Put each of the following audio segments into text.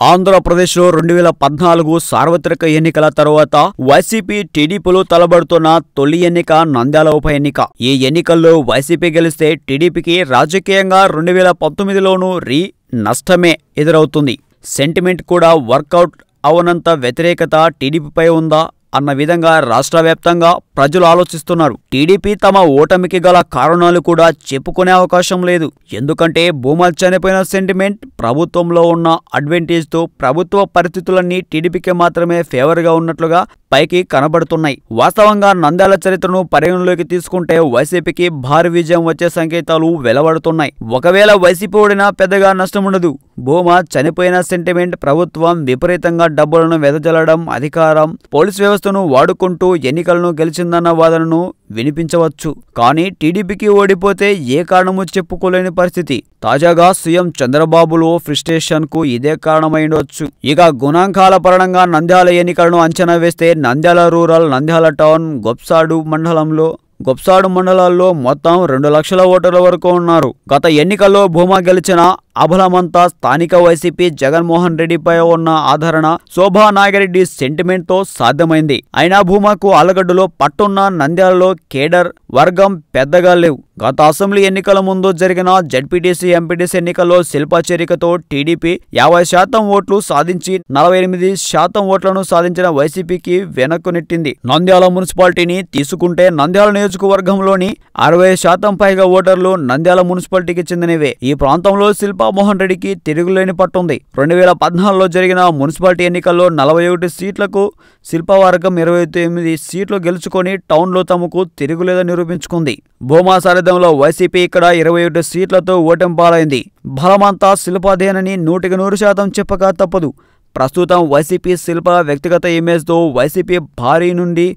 ఆంధ్రప్రదేశ్లో రెండు వేల పద్నాలుగు సార్వత్రిక ఎన్నికల తరువాత వైసీపీ టీడీపీలో తలబడుతున్న తొలి ఎన్నిక నంద్యాల ఉప ఎన్నిక. ఈ ఎన్నికల్లో వైసీపీ గెలిస్తే టీడీపీకి రాజకీయంగా రెండు వేల పంతొమ్మిదిలోనూ రీ నష్టమే ఎదురవుతుంది. సెంటిమెంట్ కూడా వర్కౌట్ అవనంత వ్యతిరేకత టీడీపీపై ఉందా? అన్న విధంగా రాష్ట్ర వ్యాప్తంగా ప్రజలు ఆలోచిస్తున్నారు. టీడీపీ తమ ఓటమికి గల కారణాలు కూడా చెప్పుకునే అవకాశం లేదు. ఎందుకంటే భూమాల్ చనిపోయిన సెంటిమెంట్ ప్రభుత్వంలో ఉన్న అడ్వాంటేజ్తో ప్రభుత్వ పరిస్థితులన్నీ టీడీపీకి మాత్రమే ఫేవర్గా ఉన్నట్లుగా పైకి కనబడుతున్నాయి. వాస్తవంగా నంద్యాల చరిత్రను పరిగణలోకి తీసుకుంటే వైసీపీకి భారీ విజయం వచ్చే సంకేతాలు వెలువడుతున్నాయి. ఒకవేళ వైసీపీ ఓడినా పెద్దగా నష్టముండదు. భూమా చనిపోయిన సెంటిమెంట్ ప్రభుత్వం విపరీతంగా డబ్బులను వెదజల్లడం అధికారం పోలీస్ వ్యవస్థను వాడుకుంటూ ఎన్నికలను గెలిచిందన్న వాదనను వినిపించవచ్చు. కానీ టీడీపీకి ఓడిపోతే ఏ కారణము చెప్పుకోలేని పరిస్థితి. తాజాగా సీఎం చంద్రబాబులో ఫ్రిస్టేషన్కు ఇదే కారణమైండొచ్చు. ఇక గుణాంకాల పరంగా నంద్యాల ఎన్నికలను అంచనా వేస్తే నంద్యాల రూరల్ నంద్యాల టౌన్ గొప్సాడు మండలంలో గొప్సాడు మండలాల్లో మొత్తం రెండు లక్షల ఓటర్ల వరకు ఉన్నారు. గత ఎన్నికల్లో భూమా గెలిచిన అబలమంతా స్థానిక వైసీపీ జగన్మోహన్ రెడ్డిపై ఉన్న ఆదరణ శోభా నాగిరెడ్డి సెంటిమెంట్తో సాధ్యమైంది. అయినా భూమాకు ఆలగడ్డలో పట్టున్న నంద్యాలలో కేడర్ వర్గం పెద్దగా లేవు. గత అసెంబ్లీ ఎన్నికల ముందు జరిగిన జడ్పీటీసీ ఎంపీటీసీ ఎన్నికల్లో శిల్పా చేరికతో టీడీపీ యాభై శాతం ఓట్లు సాధించి నలభై ఎనిమిది శాతం ఓట్లను సాధించిన వైసీపీకి వెనక్కు నెట్టింది. నంద్యాల మున్సిపాలిటీని తీసుకుంటే నంద్యాల నియోజకవర్గంలోని అరవై శాతం పైగా ఓటర్లు నంద్యాల మున్సిపాలిటీకి చెందినవే. ఈ ప్రాంతంలో శిల్ప జగన్మోహన్ రెడ్డికి తిరుగులేని పట్టుంది. రెండు వేల పద్నాలుగులో జరిగిన మున్సిపాలిటీ ఎన్నికల్లో నలభై ఒకటి సీట్లకు శిల్పవర్గం ఇరవై తొమ్మిది సీట్లు గెలుచుకొని టౌన్లో తమకు తిరుగులేదని నిరూపించుకుంది. భూమా సారథ్యంలో వైసీపీ ఇక్కడ ఇరవై ఒకటి సీట్లతో ఓటమి పాలైంది బలమంతా శిల్పాధేనని నూటికి నూరు శాతం చెప్పక తప్పదు. ప్రస్తుతం వైసీపీ శిల్ప వ్యక్తిగత ఇమేజ్తో వైసీపీ భారీ నుండి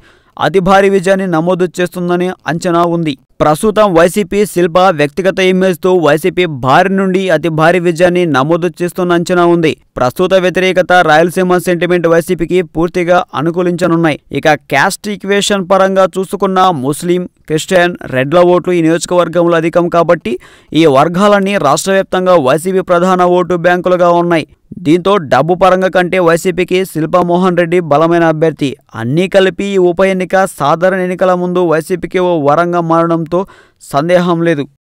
అతి భారీ విజయాన్ని నమోదు చేస్తుందని అంచనా ఉంది. ప్రస్తుతం వైసీపీ శిల్ప వ్యక్తిగత ఇమేజ్తో వైసీపీ భారీ నుండి అతి భారీ విజయాన్ని నమోదు చేస్తున్న అంచనా ఉంది. ప్రస్తుత వ్యతిరేకత రాయలసీమ సెంటిమెంట్ వైసీపీకి పూర్తిగా అనుకూలించనున్నాయి. ఇక క్యాస్ట్ ఈక్వేషన్ పరంగా చూసుకున్న ముస్లిం క్రిస్టియన్ రెడ్ల ఓట్లు ఈ నియోజకవర్గంలో అధికం కాబట్టి ఈ వర్గాలన్నీ రాష్ట్ర వ్యాప్తంగా వైసీపీ ప్రధాన ఓటు బ్యాంకులుగా ఉన్నాయి. దీంతో డబ్బు పరంగా కంటే వైసీపీకి శిల్పా మోహన్ రెడ్డి బలమైన అభ్యర్థి. అన్నీ కలిపి ఈ ఉప ఎన్నిక సాధారణ ఎన్నికల ముందు వైసీపీకి ఓ వరంగా మారడంతో సందేహం లేదు.